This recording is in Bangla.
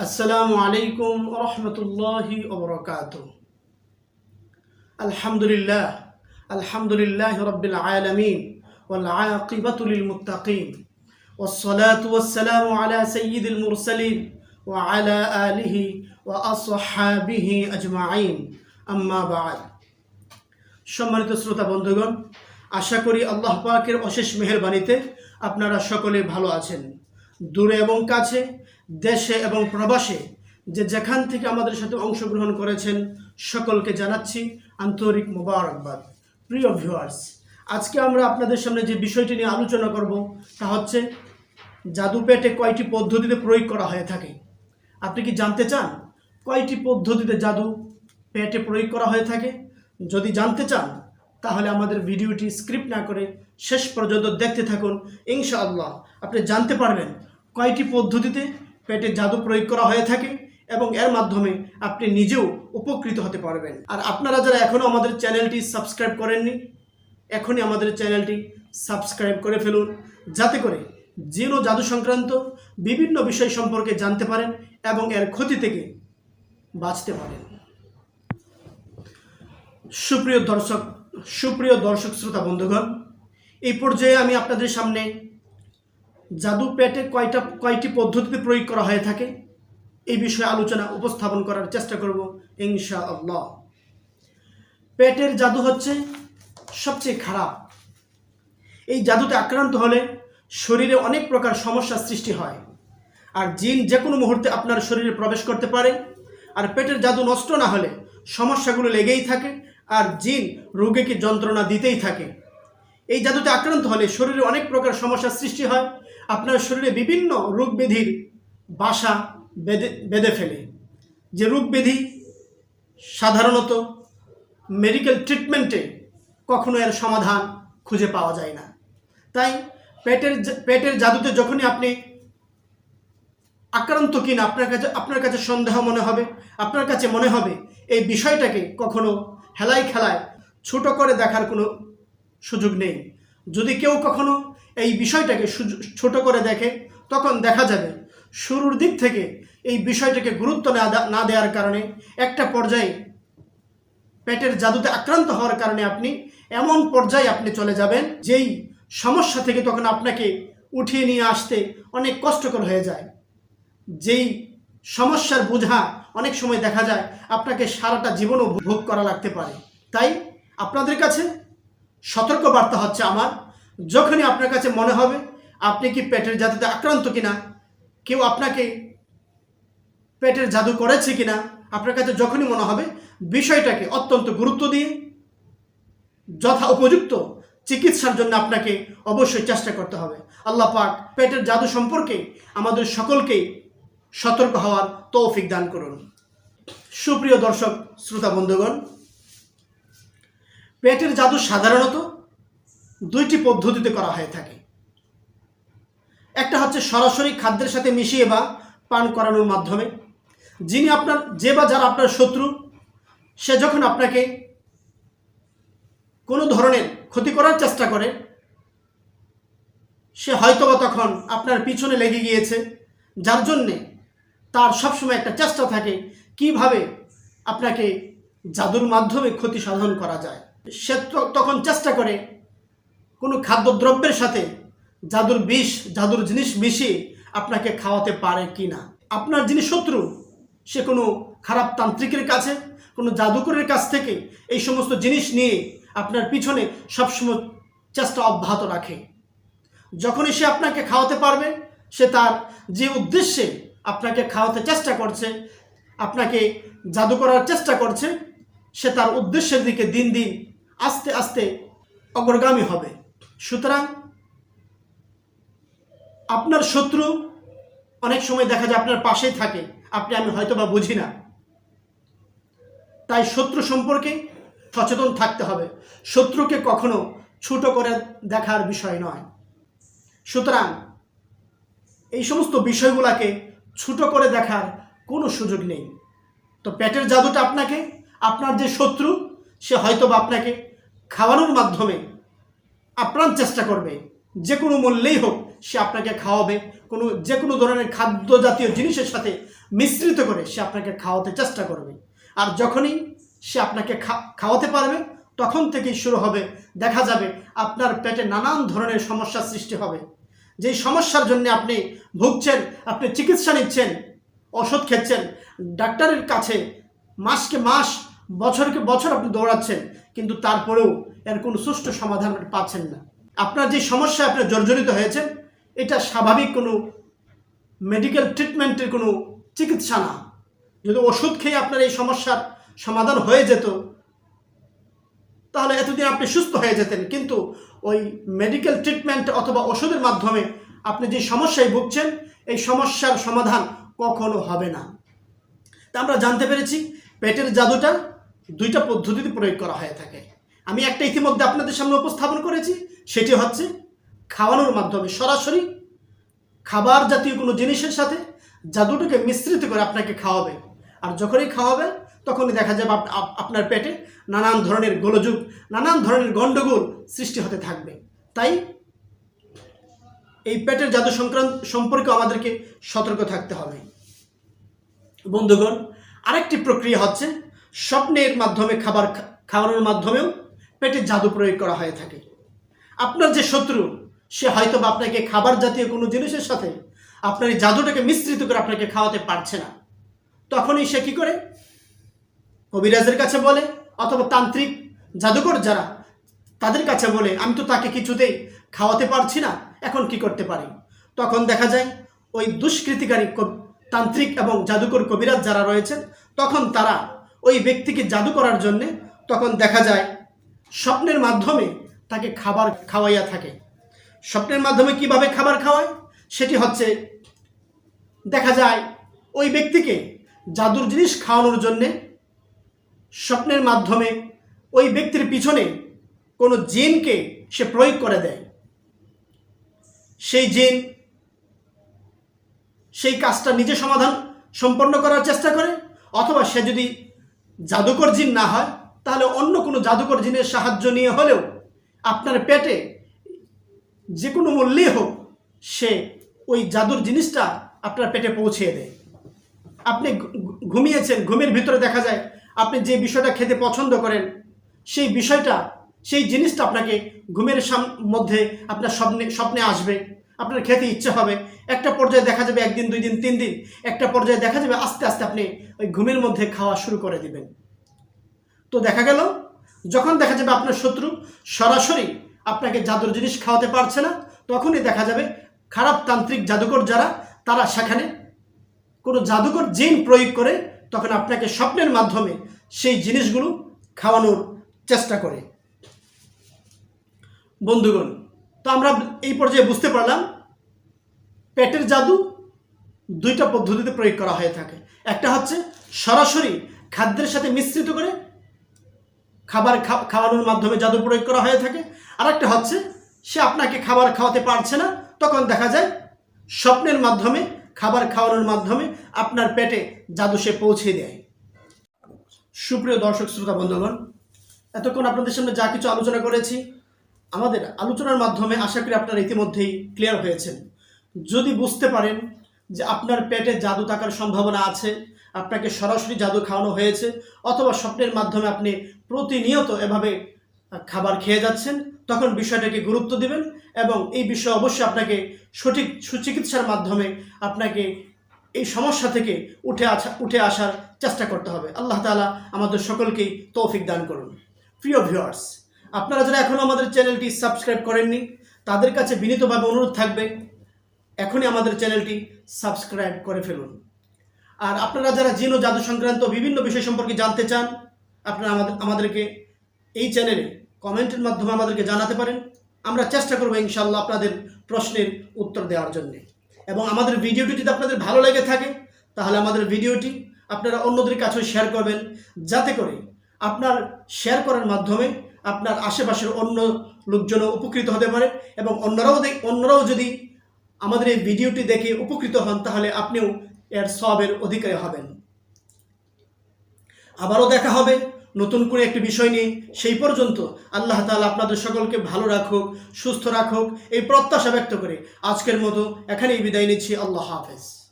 السلام عليكم ورحمة الله وبركاته الحمد لله الحمد لله رب العالمين والعاقبة للمتقين والصلاة والسلام على سيد المرسلين وعلى آله وأصحابه أجمعين أما بعد সম্মানিত শ্রোতা বন্ধুগণ আশা করি আল্লাহ পাকের অশেষ মেহেরবানিতে আপনারা সকলে ভালো আছেন দূরে এবং কাছে দেশে এবং প্রবাসে যে যেখান থেকে আমাদের সাথে অংশগ্রহণ করেছেন, সকলকে জানাচ্ছি আন্তরিক মোবারকবাদ। প্রিয় ভিউয়ার্স আজকে আমরা আপনাদের সামনে যে বিষয়টি নিয়ে আলোচনা করব, তা হচ্ছে জাদু পেটে কয়টি পদ্ধতিতে প্রয়োগ করা হয়ে থাকে। আপনি কি জানতে চান কয়টি পদ্ধতিতে জাদু পেটে প্রয়োগ করা হয়ে থাকে? যদি জানতে চান, তাহলে আমাদের ভিডিওটি স্ক্রিপ্ট না করে শেষ পর্যন্ত দেখতে থাকুন। ইনশাআল্লাহ আপনি জানতে পারবেন কয়টি পদ্ধতিতে পেটে জাদু প্রয়োগ করা হয়ে থাকে এবং এর মাধ্যমে আপনি নিজেও উপকৃত হতে পারবেন। আর আপনারা যারা এখনও আমাদের চ্যানেলটি সাবস্ক্রাইব করেননি, এখনই আমাদের চ্যানেলটি সাবস্ক্রাইব করে ফেলুন। যাতে করে জিন ও জাদু সংক্রান্ত বিভিন্ন বিষয় সম্পর্কে জানতে পারেন এবং এর ক্ষতি থেকে বাঁচতে পারেন। সুপ্রিয় দর্শক সুপ্রিয় দর্শক শ্রোতা বন্ধুগণ, এই পর্যায়ে আমি আপনাদের সামনে জাদু পেটে কয়টা, কয়টি পদ্ধতিতে প্রয়োগ করা হয়ে থাকে? এই বিষয়ে আলোচনা উপস্থাপন করার চেষ্টা করব ইনশা আল্লাহ পেটের জাদু হচ্ছে সবচেয়ে খারাপ। এই জাদুতে আক্রান্ত হলে শরীরে অনেক প্রকার সমস্যার সৃষ্টি হয়। আর জিন যে কোনো মুহূর্তে আপনার শরীরে প্রবেশ করতে পারে। আর পেটের জাদু নষ্ট না হলে সমস্যাগুলো লেগেই থাকে আর জিন রোগীকে যন্ত্রণা দিতেই থাকে। এই জাদুতে আক্রান্ত হলে শরীরে অনেক প্রকার সমস্যার সৃষ্টি হয়। আপনার শরীরে বিভিন্ন রোগ ব্যাধির বাসা বেঁধে বেঁধে ফেলে। যে রোগ ব্যাধি সাধারণত মেডিকেল ট্রিটমেন্টে কখনো এর সমাধান খুঁজে পাওয়া যায় না। তাই পেটের পেটের জাদুতে যখনই আপনি আক্রান্ত কিনা আপনার কাছে আপনার কাছে সন্দেহ মনে হবে, আপনার কাছে মনে হবে এই বিষয়টাকে কখনো হেলায় খেলায় ছোট করে দেখার কোনো সুযোগ নেই। যদি কেউ কখনো এই বিষয়টাকে ছোট করে দেখে, তখন দেখা যাবে শুরুর দিক থেকে এই বিষয়টাকে গুরুত্ব না দেওয়ার কারণে একটা পর্যায়ে পেটের জাদুতে আক্রান্ত হওয়ার কারণে আপনি এমন পর্যায়ে আপনি চলে যাবেন, যেই সমস্যা থেকে তখন আপনাকে উঠিয়ে নিয়ে আসতে অনেক কষ্টকর হয়ে যায়। যেই সমস্যার বোঝা অনেক সময় দেখা যায়, আপনাকে সারাটা জীবনও ভোগ করা লাগতে পারে। তাই আপনাদের কাছে সতর্ক বার্তা হচ্ছে আমার। যখনই আপনার কাছে মনে হবে আপনি কি পেটের জাদুতে আক্রান্ত কিনা, কেউ আপনাকে পেটের জাদু করেছে কিনা, আপনার কাছে যখনই মনে হবে বিষয়টাকে অত্যন্ত গুরুত্ব দিয়ে যথা উপযুক্ত চিকিৎসার জন্য আপনাকে অবশ্যই চেষ্টা করতে হবে। আল্লাহ পাক পেটের জাদু সম্পর্কে আমাদের সকলকে সতর্ক হওয়ার তৌফিক দান করুন। সুপ্রিয় দর্শক, শ্রোতা বন্ধুগণ পেটের জাদু সাধারণত দুইটি পদ্ধতিতে করা হয়ে থাকে। একটা হচ্ছে সরাসরি খাদ্যের সাথে মিশিয়ে বা পান করানোর মাধ্যমে। যিনি আপনার, যে বা যারা আপনার শত্রু, সে যখন আপনাকে কোনো ধরনের ক্ষতি করার চেষ্টা করে, সে হয়তোবা তখন আপনার পিছনে লেগে গিয়েছে, যার জন্যে তার সবসময় একটা চেষ্টা থাকে কীভাবে আপনাকে জাদুর মাধ্যমে ক্ষতি সাধন করা যায়। সে তখন চেষ্টা করে কোনো খাদ্যদ্রব্যের সাথে জাদুর বিষ, জাদুর জিনিস মিশিয়ে আপনাকে খাওয়াতে পারে কি না। আপনার যিনি শত্রু, সে কোনো খারাপ তান্ত্রিকের কাছে, কোনো জাদুকরের কাছ থেকে এই সমস্ত জিনিস নিয়ে আপনার পিছনে সবসময় চেষ্টা অব্যাহত রাখে। যখনই সে আপনাকে খাওয়াতে পারবে, সে তার যে উদ্দেশ্যে আপনাকে খাওয়াতে চেষ্টা করছে, আপনাকে জাদু করার চেষ্টা করছে, সে তার উদ্দেশ্যের দিকে দিন দিন আস্তে আস্তে অগ্রগামী হবে। সুতরাং আপনার শত্রু অনেক সময় দেখা যায় আপনার পাশেই থাকে। আপনি, আমি হয়তো বা বুঝি না। তাই শত্রু সম্পর্কে সচেতন থাকতে হবে। শত্রুকে কখনো ছোট করে দেখার বিষয় নয়। সুতরাং এই সমস্ত বিষয়গুলোকে ছোট করে দেখার কোনো সুযোগ নেই। তো পেটের জাদুটা আপনাকে, আপনার যে শত্রু সে হয়তো বা আপনাকে খাওয়ানোর মাধ্যমে আপ্রাণ চেষ্টা করবে। যে কোনো মূল্যেই হোক সে আপনাকে খাওয়াবে। কোনো, যে কোনো ধরনের খাদ্য জাতীয় জিনিসের সাথে মিশ্রিত করে সে আপনাকে খাওয়াতে চেষ্টা করবে। আর যখনই সে আপনাকে খাওয়াতে পারবে, তখন থেকেই শুরু হবে। দেখা যাবে আপনার পেটে নানান ধরনের সমস্যার সৃষ্টি হবে। যেই সমস্যার জন্য আপনি ভুগছেন, আপনি চিকিৎসা নিচ্ছেন, ওষুধ খেচ্ছেন, ডাক্তারের কাছে মাসকে মাস বছরকে বছর আপনি দৌড়াচ্ছেন, কিন্তু তারপরেও এর কোনো সুষ্ঠু সমাধান পাচ্ছেন না। আপনার যে সমস্যা আপনি জর্জরিত হয়েছেন, এটা স্বাভাবিক কোনো মেডিকেল ট্রিটমেন্টের কোনো চিকিৎসা না। যদি ওষুধ খেয়ে আপনার এই সমস্যার সমাধান হয়ে যেত, তাহলে এতদিন আপনি সুস্থ হয়ে যেতেন, কিন্তু ওই মেডিকেল ট্রিটমেন্ট অথবা ওষুধের মাধ্যমে আপনি যে সমস্যায় ভুগছেন, এই সমস্যার সমাধান কখনো হবে না। তা আমরা জানতে পেরেছি, পেটের জাদুটা দুইটা পদ্ধতিতে প্রয়োগ করা হয়ে থাকে। আমি একটা ইতিমধ্যে আপনাদের সামনে উপস্থাপন করেছি, সেটি হচ্ছে খাওয়ানোর মাধ্যমে সরাসরি খাবার জাতীয় কোনো জিনিসের সাথে জাদুটাকে মিশ্রিত করে আপনাকে খাওয়াবে। আর যখনই খাওয়াবে তখনই দেখা যাবে আপ- আপ- আপনার পেটে নানান ধরনের গোলযোগ, নানান ধরনের গণ্ডগোল সৃষ্টি হতে থাকবে। তাই এই পেটের জাদু সংক্রান্ত, সম্পর্কে আমাদেরকে সতর্ক থাকতে হবে। বন্ধুগণ, আরেকটি প্রক্রিয়া হচ্ছে স্বপ্নের মাধ্যমে, খাবার খাওয়ানোর মাধ্যমেও পেটে জাদু প্রয়োগ করা হয়ে থাকে। আপনার যে শত্রু, সে হয়তো বা আপনাকে খাবার জাতীয় কোনো জিনিসের সাথে আপনার এই জাদুটাকে মিশ্রিত করে আপনাকে খাওয়াতে পারছে না। তখনই সে কী করে? কবিরাজের কাছে বলে, অথবা তান্ত্রিক জাদুকর যারা, তাদের কাছে বলে, আমি তো তাকে কিছুতেই খাওয়াতে পারছি না, এখন কি করতে পারি? তখন দেখা যায়, ওই দুষ্কৃতিকারী তান্ত্রিক এবং জাদুকর কবিরাজ যারা রয়েছেন, তখন তারা ওই ব্যক্তিকে জাদু করার জন্যে তখন দেখা যায় স্বপ্নের মাধ্যমে তাকে খাবার খাওয়াইয়া থাকে। স্বপ্নের মাধ্যমে কীভাবে খাবার খাওয়ায়? সেটি হচ্ছে দেখা যায় ওই ব্যক্তিকে জাদুর জিনিস খাওয়ানোর জন্যে স্বপ্নের মাধ্যমে ওই ব্যক্তির পিছনে কোনো জিনকে সে প্রয়োগ করে দেয়। সেই জিন সেই কাজটা নিজে সমাধান সম্পন্ন করার চেষ্টা করে, অথবা সে যদি জাদুকর জিন না হয়, তাহলে অন্য কোনো জাদুকর জিনের সাহায্য নিয়ে হলেও আপনার পেটে যে কোনো মূল্যে হোক, সে ওই জাদুর জিনিসটা আপনার পেটে পৌঁছিয়ে দেয়। আপনি ঘুমিয়েছেন, ঘুমের ভিতরে দেখা যায় আপনি যে বিষয়টা খেতে পছন্দ করেন, সেই বিষয়টা, সেই জিনিসটা আপনাকে ঘুমের সাম- মধ্যে আপনার স্বপ্নে স্বপ্নে আসবে। আপনার খেতে ইচ্ছে হবে, একটা পর্যায়ে দেখা যাবে একদিন, দুই দিন, তিন দিন, একটা পর্যায়ে দেখা যাবে আস্তে আস্তে আপনি ওই ঘুমের মধ্যে খাওয়া শুরু করে দিবেন। তো দেখা গেল, যখন দেখা যাবে আপনার শত্রু সরাসরি আপনাকে জাদুর জিনিস খাওয়াতে পারছে না, তখনই দেখা যাবে খারাপ তান্ত্রিক জাদুকর যারা, তারা সেখানে কোনো জাদুকর জিন প্রয়োগ করে তখন আপনাকে স্বপ্নের মাধ্যমে সেই জিনিসগুলো খাওয়ানোর চেষ্টা করে। বন্ধুগণ তো আমরা এই পর্যায়ে বুঝতে পারলাম, পেটের জাদু দুইটা পদ্ধতিতে প্রয়োগ করা হয়ে থাকে। একটা হচ্ছে সরাসরি খাদ্যের সাথে মিশ্রিত করে খাবার খাওয়ানোর মাধ্যমে জাদু প্রয়োগ করা হয়ে থাকে। আর একটা হচ্ছে সে আপনাকে খাবার খাওয়াতে পারছে না, তখন দেখা যায় স্বপ্নের মাধ্যমে, খাবার খাওয়ানোর মাধ্যমে আপনার পেটে জাদু সে পৌঁছে দেয়। সুপ্রিয় দর্শক, শ্রোতা, বন্ধুগণ, এতক্ষণ আপনাদের সামনে যা কিছু আলোচনা করেছি আমাদের আলোচনার মাধ্যমে আশা করি আপনারা ইতিমধ্যেই ক্লিয়ার হয়েছেন। যদি বুঝতে পারেন যে আপনার পেটে জাদু থাকার সম্ভাবনা আছে, আপনাকে সরাসরি জাদু খাওয়ানো হয়েছে, অথবা স্বপ্নের মাধ্যমে আপনি প্রতিনিয়ত এভাবে খাবার খেয়ে যাচ্ছেন, তখন বিষয়টাকে গুরুত্ব দিবেন এবং এই বিষয়ে অবশ্যই আপনাকে সঠিক সুচিকিৎসার মাধ্যমে আপনাকে এই সমস্যা থেকে উঠে আসা উঠে আসার চেষ্টা করতে হবে। আল্লাহ তাআলা আমাদের সকলকেই তৌফিক দান করুন। প্রিয় ভিউয়ার্স আপনারা যারা এখনও আমাদের চ্যানেলটি সাবস্ক্রাইব করেননি, তাদের কাছে বিনীতভাবে অনুরোধ থাকবে, এখনই আমাদের চ্যানেলটি সাবস্ক্রাইব করে ফেলুন। আর আপনারা যারা জিন জাদু সংক্রান্ত বিভিন্ন বিষয় সম্পর্কে জানতে চান, আপনারা আমাদের আমাদেরকে এই চ্যানেলে কমেন্টের মাধ্যমে আমাদেরকে জানাতে পারেন। আমরা চেষ্টা করব ইনশাল্লাহ আপনাদের প্রশ্নের উত্তর দেওয়ার জন্যে। এবং আমাদের ভিডিওটি যদি আপনাদের ভালো লেগে থাকে, তাহলে আমাদের ভিডিওটি আপনারা অন্যদের কাছেও শেয়ার করবেন, যাতে করে আপনার শেয়ার করার মাধ্যমে আপনার আশেপাশের অন্য লোকজনও উপকৃত হতে পারে এবং অন্যরাও অন্যরাও যদি আমাদের এই ভিডিওটি দেখে উপকৃত হন, তাহলে আপনিও এর সবের অধিকারী হবেন। আবারও দেখা হবে নতুন করে একটি বিষয় নিয়ে। সেই পর্যন্ত আল্লাহ তালা আপনাদের সকলকে ভালো রাখুক, সুস্থ রাখুক, এই প্রত্যাশা ব্যক্ত করে। আজকের মতো এখানেই বিদায় নিচ্ছি। আল্লাহ হাফেজ।